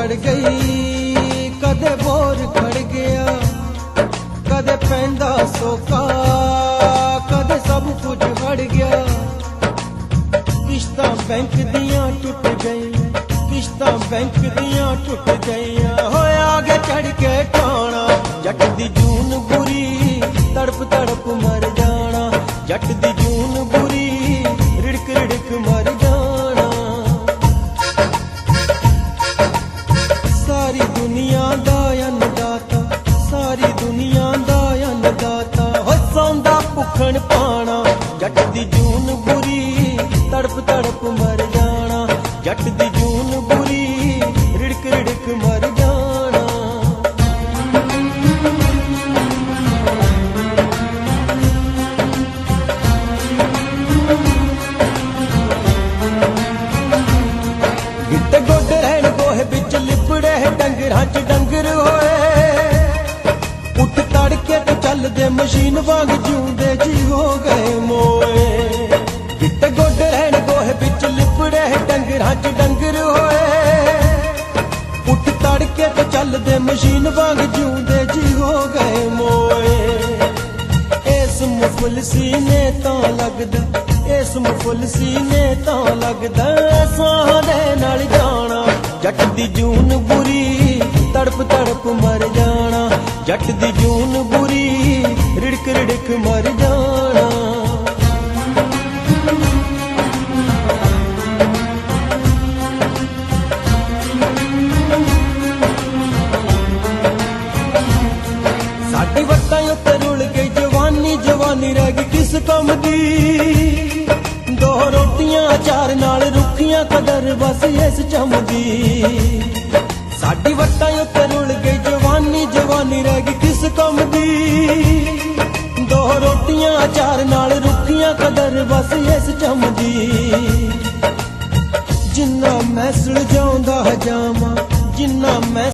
ਸੜ ਗਈ, ਕਦੇ ਬੋਰ ਖੜ ਗਿਆ, ਕਦੇ ਪੈਂਦਾ ਸੋਕਾ, ਕਦੇ ਸਭ ਕੁਝ ਹੜ ਗਿਆ। ਕਿਸ਼ਤਾਂ ਬੈਂਕ ਦੀਆਂ ਟੁੱਟ ਗਈਆਂ, ਕਿਸ਼ਤਾਂ ਬੈਂਕ ਦੀਆਂ ਟੁੱਟ ਗਈਆਂ। ਹੋਇਆ ਅੱਗੇ ਚੜ ਕੇ ਟਾਣਾ ਜੱਟ ਦੀ ਜੂਨ ਬੁਰੀ, ਤੜਪ ਤੜਪ ਮਰ ਜਾਣਾ। ਜੱਟ ਦੀ ਜੂਨ ਸਾਰੀ ਦੁਨੀਆ ਦਾ ਅੰਨਦਾਤਾ, ਸਾਰੀ ਦੁਨੀਆ ਦਾ ਅੰਨਦਾਤਾ। ਹੋ ਸੌਂਦਾ ਭੁੱਖਣ ਪਾਣਾ, ਜੱਟ ਦੀ ਜੂਨ ਬੁਰੀ, ਤੜਪ ਤੜਪ ਮਰ ਜਾਣਾ। ਜੱਟ ਦੀ ਡੰਗਰ ਹੋਏ। ਉੱਠ ਤੜਕੇ ਤੇ ਚੱਲਦੇ ਮਸ਼ੀਨ ਵਾਂਗ ਜਿਉਂਦੇ ਜੀ ਹੋ ਗਏ ਮੋਏ। ਗਿੱਟੇ ਗੋਡੇ ਰਹਿਣ ਗੋਹੇ ਵਿੱਚ ਲਿਪੜੇ ਡੰਗਰਾਂ 'ਚ ਡੰਗਰ ਹੋਏ। ਉੱਠ ਤੜਕੇ ਤੇ ਚੱਲਦੇ ਮਸ਼ੀਨ ਵਾਂਗ ਜਿਉਂਦੇ ਜੀ ਹੋ ਗਏ ਮੋਏ। ਇਸ ਮੁਫਲਸੀ ਸੀਨੇ ਤਾਂ ਲੱਗਦਾ, ਇਸ ਮੁਫਲਸੀ ਸੀਨੇ ਤਾਂ ਲੱਗਦਾ। ਸਾਹ ਦੇ ਨਾਲ ਜਾਣਾ, ਜੱਟ ਦੀ ਜੂਨ ਬੁਰੀ। ਤੜਪ ਤੜਪ ਮਰ ਜਾਣਾ। ਜੱਟ ਦੀ ਜੂਨ ਬੁਰੀ, ਰਿੜਕ ਰਿੜਕ ਮਰ ਜਾਣਾ। ਸਾਡੀ ਵੱਟਾਂ ਉੱਤੇ ਰੁਲ ਕੇ ਜਵਾਨੀ ਜਵਾਨੀ ਰਹਿ ਗਈ ਕਿਸ ਕੰਮ ਦੀ? ਦੋ ਰੋਟੀਆਂ, ਚਾਰ ਨਾਲ ਰੁੱਖੀਆਂ, ਕਦਰ ਬਸ ਇਸ ਚਮਦੀ ਸਾਡੀ ਵੱਟਾਂ ਉੱਤੇ ਰੁਲ ਗਈ ਜਵਾਨੀ ਜਵਾਨੀ ਰਹਿ ਗਈ ਕਿਸ ਕੰਮ ਦੀ? ਦੋ ਰੋਟੀਆਂ ਅਚਾਰ ਨਾਲ ਰੁੱਖੀਆਂ ਕਦਰ ਬਸ ਇਸ ਚਮ ਦੀ। ਜਿੰਨਾ ਮੈਂ ਸੁਲਝਾਉਂਦਾ ਜਾਵਾਂ ਜਿੰਨਾ ਮੈਂ